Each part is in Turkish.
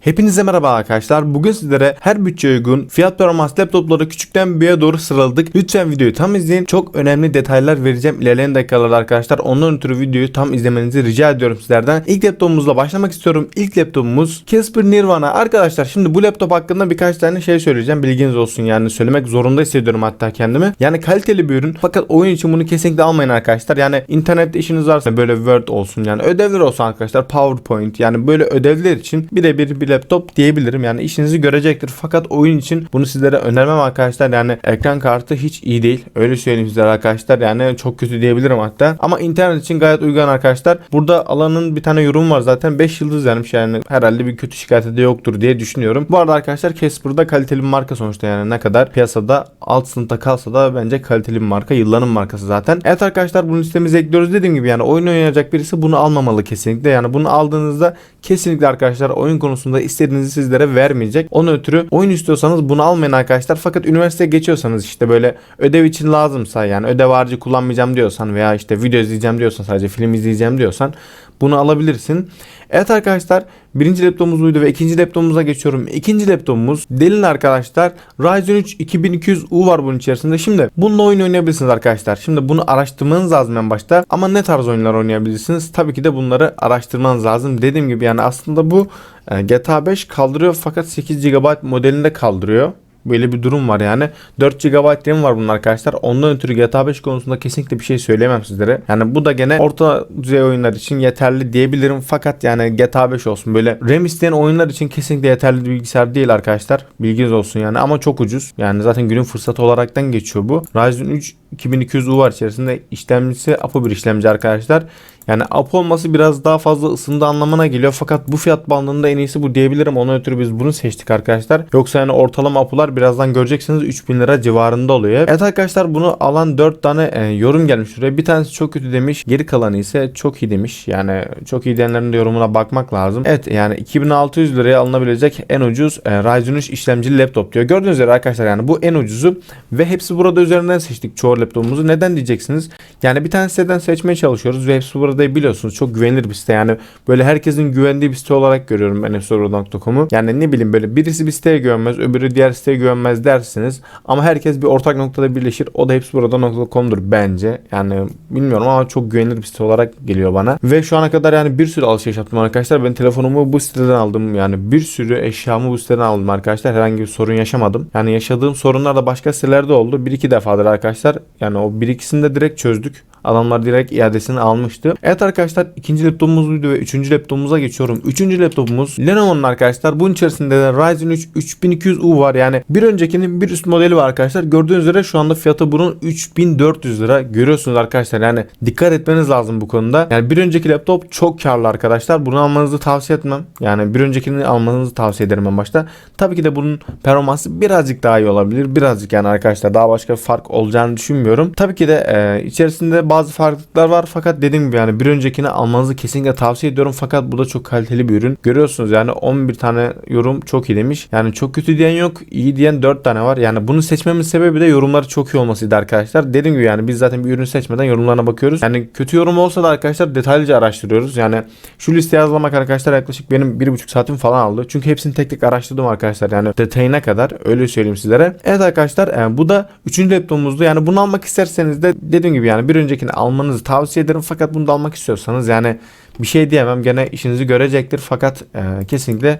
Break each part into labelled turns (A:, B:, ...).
A: Hepinize merhaba arkadaşlar. Bugün sizlere her bütçeye uygun fiyat performans laptopları küçükten büyüğe doğru sıraladık. Lütfen videoyu tam izleyin. Çok önemli detaylar vereceğim ilerleyen dakikalarda arkadaşlar. Ondan ötürü videoyu tam izlemenizi rica ediyorum sizlerden. İlk laptopumuzla başlamak istiyorum. İlk laptopumuz Casper Nirvana. Arkadaşlar şimdi bu laptop hakkında birkaç tane şey söyleyeceğim. Bilginiz olsun yani söylemek zorunda hissediyorum hatta kendimi. Yani kaliteli bir ürün fakat oyun için bunu kesinlikle almayın arkadaşlar. Yani internette işiniz varsa böyle Word olsun yani ödevler olsun arkadaşlar. PowerPoint yani böyle ödevler için birebir bir laptop diyebilirim. Yani işinizi görecektir. Fakat oyun için bunu sizlere önermem arkadaşlar. Yani ekran kartı hiç iyi değil. Öyle söyleyeyim sizlere arkadaşlar. Yani çok kötü diyebilirim hatta. Ama internet için gayet uygun arkadaşlar. Burada alanın bir tane yorum var zaten. 5 yıldız vermiş yani herhalde bir kötü şikayeti de yoktur diye düşünüyorum. Bu arada arkadaşlar Casper'da kaliteli bir marka sonuçta yani ne kadar piyasada alt sınıfta kalsa da bence kaliteli bir marka. Yılların markası zaten. Evet arkadaşlar bunu listemize ekliyoruz dediğim gibi yani oyun oynayacak birisi bunu almamalı kesinlikle. Yani bunu aldığınızda kesinlikle arkadaşlar oyun konusunda istediğinizi sizlere vermeyecek. Onun ötürü oyun istiyorsanız bunu almayın arkadaşlar. Fakat üniversiteye geçiyorsanız işte böyle ödev için lazımsa yani ödev harcı kullanmayacağım diyorsan veya işte video izleyeceğim diyorsan sadece film izleyeceğim diyorsan bunu alabilirsin. Evet arkadaşlar birinci laptopumuz buydu ve ikinci laptopumuza geçiyorum. İkinci laptopumuz Dell'in arkadaşlar Ryzen 3 2200U var bunun içerisinde. Şimdi bununla oyun oynayabilirsiniz arkadaşlar. Şimdi bunu araştırmanız lazım en başta. Ama ne tarz oyunlar oynayabilirsiniz? Tabii ki de bunları araştırmanız lazım. Dediğim gibi yani aslında bu e, GTA 5 kaldırıyor fakat 8 GB modelinde kaldırıyor. Böyle bir durum var yani. 4 GB RAM var bunun arkadaşlar. Ondan ötürü GTA 5 konusunda kesinlikle bir şey söyleyemem sizlere. Yani bu da gene orta düzey oyunlar için yeterli diyebilirim. Fakat yani GTA 5 olsun böyle RAM isteyen oyunlar için kesinlikle yeterli bir bilgisayar değil arkadaşlar. Bilginiz olsun yani ama çok ucuz. Yani zaten günün fırsatı olaraktan geçiyor bu. Ryzen 3 2200U var içerisinde işlemcisi APU bir işlemci arkadaşlar. Yani APU olması biraz daha fazla ısındı anlamına geliyor. Fakat bu fiyat bandında en iyisi bu diyebilirim. Ona ötürü biz bunu seçtik arkadaşlar. Yoksa yani ortalama APU'lar birazdan göreceksiniz 3000 lira civarında oluyor. Evet arkadaşlar bunu alan 4 tane e, yorum gelmiş şuraya. Bir tanesi çok kötü demiş. Geri kalanı ise çok iyi demiş. Yani çok iyi diyenlerin de yorumuna bakmak lazım. Evet yani 2600 liraya alınabilecek en ucuz e, Ryzen 3 işlemcili laptop diyor. Gördüğünüz üzere arkadaşlar yani bu en ucuzu ve hepsi burada üzerinden seçtik çoğu laptopumuzu. Neden diyeceksiniz? Yani bir tane siteden seçmeye çalışıyoruz ve hepsi burada biliyorsunuz çok güvenilir bir site. Yani böyle herkesin güvendiği bir site olarak görüyorum ben hepsiorada.com'u. Yani ne bileyim böyle birisi bir siteye güvenmez, öbürü diğer siteye güvenmez dersiniz. Ama herkes bir ortak noktada birleşir. O da hepsiorada.com'dur bence. Yani bilmiyorum ama çok güvenilir bir site olarak geliyor bana. Ve şu ana kadar yani bir sürü alışveriş yaptım arkadaşlar. Ben telefonumu bu siteden aldım. Yani bir sürü eşyamı bu siteden aldım arkadaşlar. Herhangi bir sorun yaşamadım. Yani yaşadığım sorunlar da başka sitelerde oldu. Bir iki defadır arkadaşlar. Yani o bir ikisini de direkt çözdük. Adamlar direkt iadesini almıştı. Evet arkadaşlar ikinci laptopumuz buydu ve üçüncü laptopumuza geçiyorum. Üçüncü laptopumuz Lenovo'nun arkadaşlar. Bunun içerisinde de Ryzen 3 3200U var. Yani bir öncekinin bir üst modeli var arkadaşlar. Gördüğünüz üzere şu anda fiyatı bunun 3400 lira. Görüyorsunuz arkadaşlar. Yani dikkat etmeniz lazım bu konuda. Yani bir önceki laptop çok karlı arkadaşlar. Bunu almanızı tavsiye etmem. Yani bir öncekini almanızı tavsiye ederim en başta. Tabii ki de bunun performansı birazcık daha iyi olabilir. Birazcık yani arkadaşlar daha başka fark olacağını düşünmüyorum. Tabii ki de e, içerisinde bazı farklılıklar var fakat dediğim gibi yani bir öncekini almanızı kesinlikle tavsiye ediyorum fakat bu da çok kaliteli bir ürün. Görüyorsunuz yani 11 tane yorum çok iyi demiş. Yani çok kötü diyen yok, iyi diyen 4 tane var. Yani bunu seçmemin sebebi de yorumları çok iyi olmasıydı arkadaşlar. Dediğim gibi yani biz zaten bir ürün seçmeden yorumlarına bakıyoruz. Yani kötü yorum olsa da arkadaşlar detaylıca araştırıyoruz. Yani şu listeye yazlamak arkadaşlar yaklaşık benim 1,5 saatim falan aldı. Çünkü hepsini tek tek araştırdım arkadaşlar. Yani detayına kadar öyle söyleyeyim sizlere. Evet arkadaşlar e, bu da 3. laptopumuzdu. Yani bunu almak isterseniz de dediğim gibi yani bir öncekini almanızı tavsiye ederim. Fakat bunu da almak istiyorsanız yani bir şey diyemem. Gene işinizi görecektir. Fakat e, kesinlikle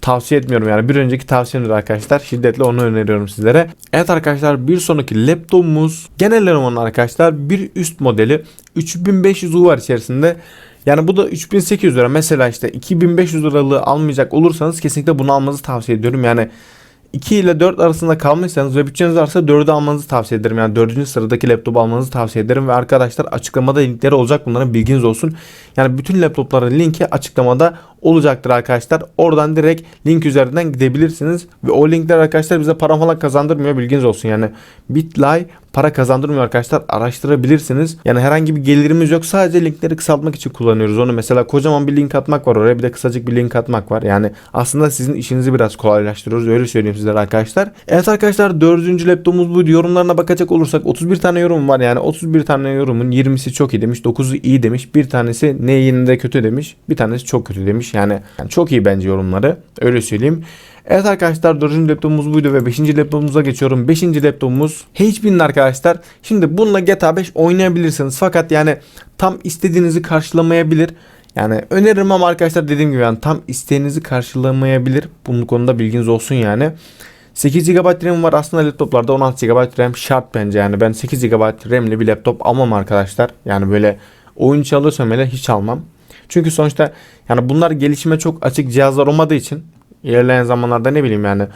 A: tavsiye etmiyorum yani bir önceki tavsiyemdir arkadaşlar şiddetle onu öneriyorum sizlere. Evet arkadaşlar bir sonraki laptopumuz genel Lenovo'nun arkadaşlar bir üst modeli 3500U var içerisinde. Yani bu da 3800 lira. Mesela işte 2500 liralığı almayacak olursanız kesinlikle bunu almanızı tavsiye ediyorum. Yani 2 ile 4 arasında kalmışsanız ve bütçeniz varsa 4'ü almanızı tavsiye ederim. Yani 4. sıradaki laptop almanızı tavsiye ederim. Ve arkadaşlar açıklamada linkleri olacak bunların bilginiz olsun. Yani bütün laptopların linki açıklamada olacaktır arkadaşlar. Oradan direkt link üzerinden gidebilirsiniz. Ve o linkler arkadaşlar bize para falan kazandırmıyor bilginiz olsun. Yani Bitly para kazandırmıyor arkadaşlar. Araştırabilirsiniz. Yani herhangi bir gelirimiz yok. Sadece linkleri kısaltmak için kullanıyoruz onu. Mesela kocaman bir link atmak var oraya. Bir de kısacık bir link atmak var. Yani aslında sizin işinizi biraz kolaylaştırıyoruz. Öyle söyleyeyim sizlere arkadaşlar. Evet arkadaşlar dördüncü laptopumuz buydu. Yorumlarına bakacak olursak 31 tane yorum var. Yani 31 tane yorumun 20'si çok iyi demiş. 9'u iyi demiş. Bir tanesi ne iyi ne de kötü demiş. Bir tanesi çok kötü demiş. Yani, yani çok iyi bence yorumları. Öyle söyleyeyim. Evet arkadaşlar 4. laptopumuz buydu ve 5. laptopumuza geçiyorum. 5. laptopumuz HP'nin arkadaşlar. Şimdi bununla GTA 5 oynayabilirsiniz. Fakat yani tam istediğinizi karşılamayabilir. Yani öneririm ama arkadaşlar dediğim gibi yani tam isteğinizi karşılamayabilir. Bunun konuda bilginiz olsun yani. 8 GB RAM var aslında laptoplarda 16 GB RAM şart bence yani ben 8 GB RAM'li bir laptop almam arkadaşlar. Yani böyle oyun çalıyorsam hele hiç almam. Çünkü sonuçta yani bunlar gelişime çok açık cihazlar olmadığı için ilerleyen zamanlarda ne bileyim yani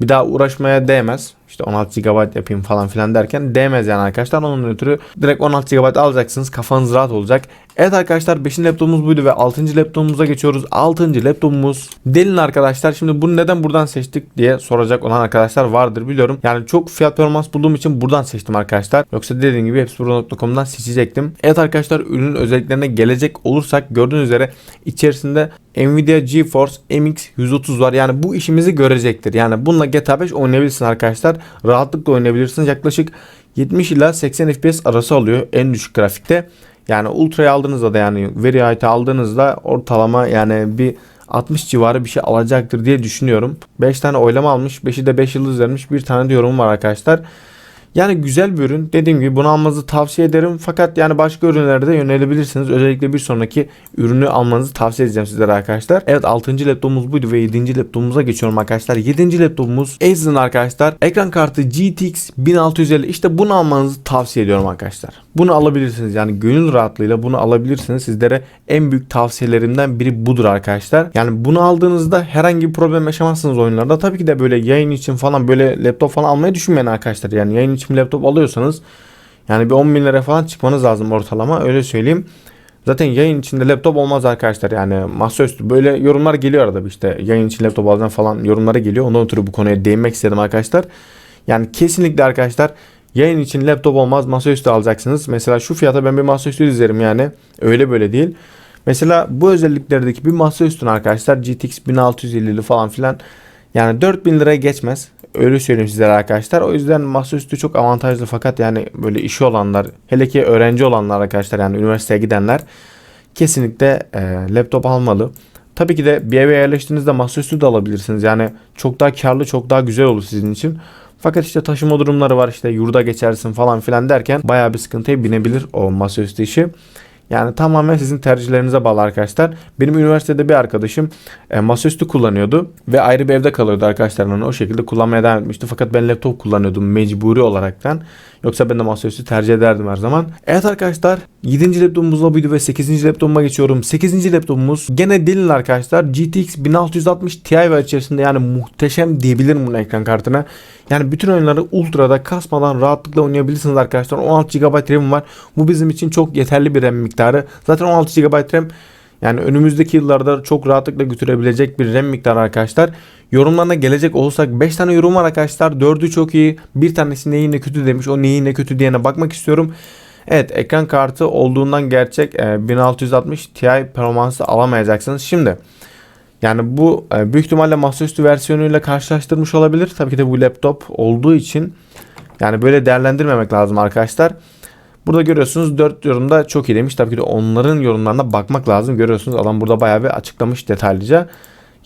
A: bir daha uğraşmaya değmez. İşte 16 GB yapayım falan filan derken değmez yani arkadaşlar. Onun ötürü direkt 16 GB alacaksınız. Kafanız rahat olacak. Evet arkadaşlar 5. laptopumuz buydu ve 6. laptopumuza geçiyoruz. 6. laptopumuz Delin arkadaşlar. Şimdi bunu neden buradan seçtik diye soracak olan arkadaşlar vardır biliyorum. Yani çok fiyat performans bulduğum için buradan seçtim arkadaşlar. Yoksa dediğim gibi hepsipro.com'dan seçecektim. Evet arkadaşlar ürünün özelliklerine gelecek olursak gördüğünüz üzere içerisinde Nvidia GeForce MX 130 var. Yani bu işimizi görecektir. Yani bununla GTA 5 oynayabilirsiniz arkadaşlar. Rahatlıkla oynayabilirsiniz. Yaklaşık 70 ila 80 FPS arası alıyor en düşük grafikte. Yani Ultra'yı aldığınızda da yani Very High'ı aldığınızda ortalama yani bir 60 civarı bir şey alacaktır diye düşünüyorum. 5 tane oylama almış. 5'i de 5 yıldız vermiş. Bir tane de yorum var arkadaşlar. Yani güzel bir ürün. Dediğim gibi bunu almanızı tavsiye ederim. Fakat yani başka ürünlere de yönelebilirsiniz. Özellikle bir sonraki ürünü almanızı tavsiye edeceğim sizlere arkadaşlar. Evet 6. laptopumuz buydu ve 7. laptopumuza geçiyorum arkadaşlar. 7. laptopumuz Acer'ın arkadaşlar. Ekran kartı GTX 1650. İşte bunu almanızı tavsiye ediyorum arkadaşlar. Bunu alabilirsiniz. Yani gönül rahatlığıyla bunu alabilirsiniz. Sizlere en büyük tavsiyelerimden biri budur arkadaşlar. Yani bunu aldığınızda herhangi bir problem yaşamazsınız oyunlarda. Tabii ki de böyle yayın için falan böyle laptop falan almayı düşünmeyin arkadaşlar. Yani yayın için laptop alıyorsanız yani bir 10 bin lira falan çıkmanız lazım ortalama öyle söyleyeyim. Zaten yayın içinde laptop olmaz arkadaşlar yani masaüstü böyle yorumlar geliyor arada işte yayın için laptop alacağım falan yorumlara geliyor. Ondan ötürü bu konuya değinmek istedim arkadaşlar. Yani kesinlikle arkadaşlar yayın için laptop olmaz masaüstü alacaksınız. Mesela şu fiyata ben bir masaüstü dizerim yani öyle böyle değil. Mesela bu özelliklerdeki bir masaüstün arkadaşlar GTX 1650'li falan filan yani 4000 liraya geçmez. Öyle söyleyeyim sizlere arkadaşlar. O yüzden masaüstü çok avantajlı fakat yani böyle işi olanlar hele ki öğrenci olanlar arkadaşlar yani üniversiteye gidenler kesinlikle e, laptop almalı. Tabii ki de bir eve yerleştiğinizde masaüstü de alabilirsiniz. Yani çok daha karlı çok daha güzel olur sizin için. Fakat işte taşıma durumları var işte yurda geçersin falan filan derken bayağı bir sıkıntıya binebilir o masaüstü işi. Yani tamamen sizin tercihlerinize bağlı arkadaşlar. Benim üniversitede bir arkadaşım e, masaüstü kullanıyordu ve ayrı bir evde kalıyordu arkadaşlarla o şekilde kullanmaya devam etmişti. Fakat ben laptop kullanıyordum mecburi olaraktan. Yoksa ben de masaüstü tercih ederdim her zaman. Evet arkadaşlar 7. laptopumuz da buydu ve 8. laptopuma geçiyorum. 8. laptopumuz gene Dell'in arkadaşlar GTX 1660 Ti var içerisinde yani muhteşem diyebilirim bunun ekran kartına. Yani bütün oyunları ultra'da kasmadan rahatlıkla oynayabilirsiniz arkadaşlar. 16 GB RAM var. Bu bizim için çok yeterli bir RAM. Zaten 16 GB RAM yani önümüzdeki yıllarda çok rahatlıkla götürebilecek bir RAM miktarı arkadaşlar. Yorumlarına gelecek olsak 5 tane yorum var arkadaşlar. 4'ü çok iyi. Bir tanesi neyi ne kötü demiş. O neyi ne kötü diyene bakmak istiyorum. Evet ekran kartı olduğundan gerçek 1660 Ti performansı alamayacaksınız. Şimdi yani bu e, büyük ihtimalle masaüstü versiyonuyla karşılaştırmış olabilir. Tabii ki de bu laptop olduğu için yani böyle değerlendirmemek lazım arkadaşlar. Burada görüyorsunuz 4 yorumda çok iyi demiş. Tabii ki de onların yorumlarına bakmak lazım. Görüyorsunuz adam burada bayağı bir açıklamış detaylıca.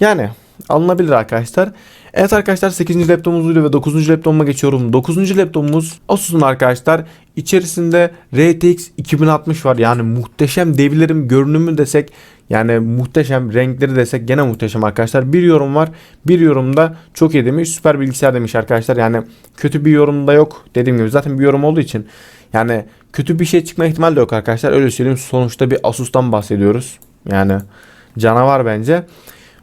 A: Yani alınabilir arkadaşlar. Evet arkadaşlar 8. laptopumuzuydu ve 9. laptopuma geçiyorum. 9. laptopumuz Asus'un arkadaşlar. İçerisinde RTX 2060 var. Yani muhteşem devlerim görünümü desek yani muhteşem renkleri desek gene muhteşem arkadaşlar. Bir yorum var. Bir yorumda çok iyi demiş. Süper bilgisayar demiş arkadaşlar. Yani kötü bir yorum da yok. Dediğim gibi zaten bir yorum olduğu için yani kötü bir şey çıkma ihtimali de yok arkadaşlar. Öyle söyleyeyim. Sonuçta bir Asus'tan bahsediyoruz. Yani canavar bence.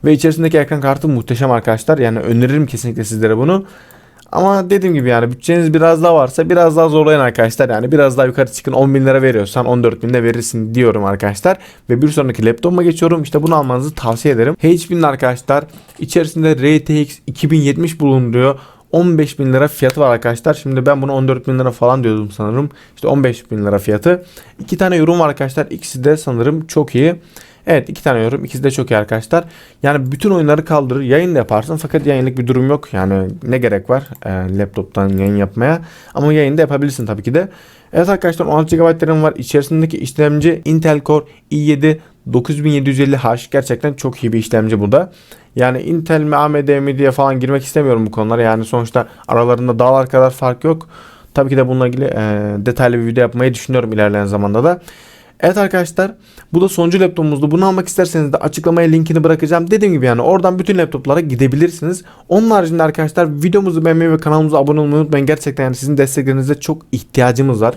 A: Ve içerisindeki ekran kartı muhteşem arkadaşlar. Yani öneririm kesinlikle sizlere bunu. Ama dediğim gibi yani bütçeniz biraz daha varsa biraz daha zorlayın arkadaşlar. Yani biraz daha yukarı çıkın 10 bin lira veriyorsan 14 bin de verirsin diyorum arkadaşlar. Ve bir sonraki laptopuma geçiyorum. İşte bunu almanızı tavsiye ederim. HP'nin arkadaşlar içerisinde RTX 2070 bulunuyor. 15 bin lira fiyatı var arkadaşlar. Şimdi ben bunu 14 bin lira falan diyordum sanırım. İşte 15 bin lira fiyatı. İki tane yorum var arkadaşlar. İkisi de sanırım çok iyi. Evet iki tane yorum. İkisi de çok iyi arkadaşlar. Yani bütün oyunları kaldırır. Yayın da yaparsın fakat yayınlık bir durum yok. Yani ne gerek var e, laptoptan yayın yapmaya. Ama yayın da yapabilirsin tabii ki de. Evet arkadaşlar 16 GB RAM var. İçerisindeki işlemci Intel Core i7 9750H gerçekten çok iyi bir işlemci bu da. Yani Intel mi AMD mi diye falan girmek istemiyorum bu konulara. Yani sonuçta aralarında dağlar kadar fark yok. Tabii ki de bununla ilgili e, detaylı bir video yapmayı düşünüyorum ilerleyen zamanda da. Evet arkadaşlar bu da sonuncu laptopumuzdu. Bunu almak isterseniz de açıklamaya linkini bırakacağım. Dediğim gibi yani oradan bütün laptoplara gidebilirsiniz. Onun haricinde arkadaşlar videomuzu beğenmeyi ve kanalımıza abone olmayı unutmayın. Gerçekten yani sizin desteklerinize çok ihtiyacımız var.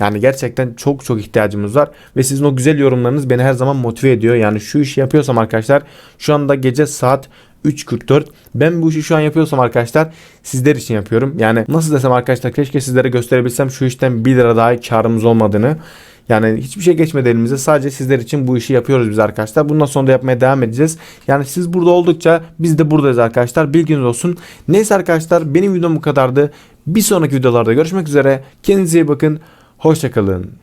A: Yani gerçekten çok çok ihtiyacımız var. Ve sizin o güzel yorumlarınız beni her zaman motive ediyor. Yani şu işi yapıyorsam arkadaşlar şu anda gece saat 3.44. Ben bu işi şu an yapıyorsam arkadaşlar sizler için yapıyorum. Yani nasıl desem arkadaşlar keşke sizlere gösterebilsem şu işten 1 lira daha karımız olmadığını. Yani hiçbir şey geçmedi elimize. Sadece sizler için bu işi yapıyoruz biz arkadaşlar. Bundan sonra da yapmaya devam edeceğiz. Yani siz burada oldukça biz de buradayız arkadaşlar. Bilginiz olsun. Neyse arkadaşlar benim videom bu kadardı. Bir sonraki videolarda görüşmek üzere. Kendinize iyi bakın. Hoşçakalın.